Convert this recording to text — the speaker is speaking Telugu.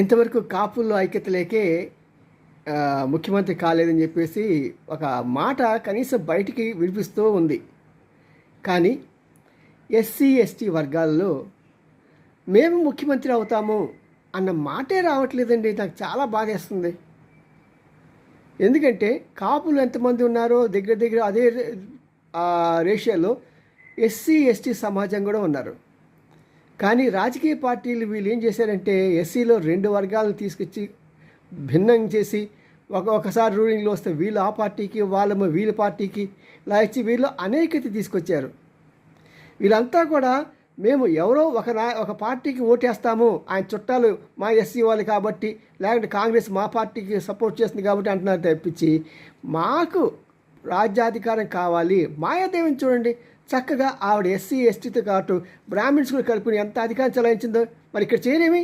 ఇంతవరకు కాపుల్లో ఐక్యత లేకే ముఖ్యమంత్రి కాలేదని చెప్పేసి ఒక మాట కనీసం బయటికి వినిపిస్తూ ఉంది. కానీ ఎస్సీ ఎస్టీ వర్గాల్లో మేము ముఖ్యమంత్రి అవుతాము అన్న మాటే రావట్లేదండి. నాకు చాలా బాధేస్తుంది. ఎందుకంటే కాపులు ఎంతమంది ఉన్నారో దగ్గర దగ్గర అదే రేషియోలో ఎస్సీ ఎస్టీ సమాజం కూడా ఉన్నారు. కానీ రాజకీయ పార్టీలు వీళ్ళు ఏం చేశారంటే ఎస్సీలో రెండు వర్గాలను తీసుకొచ్చి భిన్నం చేసి ఒక ఒకసారి రూలింగ్లో వస్తే వీళ్ళు ఆ పార్టీకి వాళ్ళము వీళ్ళ పార్టీకి ఇలా ఇచ్చి వీళ్ళు అనేకత తీసుకొచ్చారు. వీళ్ళంతా కూడా మేము ఎవరో ఒక నా ఒక పార్టీకి ఓటేస్తాము ఆయన చుట్టాలు మా ఎస్సీ వాళ్ళు కాబట్టి లేకుంటే కాంగ్రెస్ మా పార్టీకి సపోర్ట్ చేస్తుంది కాబట్టి అంటున్నారు తప్పించి మాకు రాజ్యాధికారం కావాలి మాయాదేవిని చూడండి చక్కగా ఆవిడ ఎస్సీ ఎస్టీతో కాటు బ్రాహ్మిన్స్ కూడా కలుపుకుని ఎంత అధికారం చలాయించిందో. మరి ఇక్కడ చేయలేమి?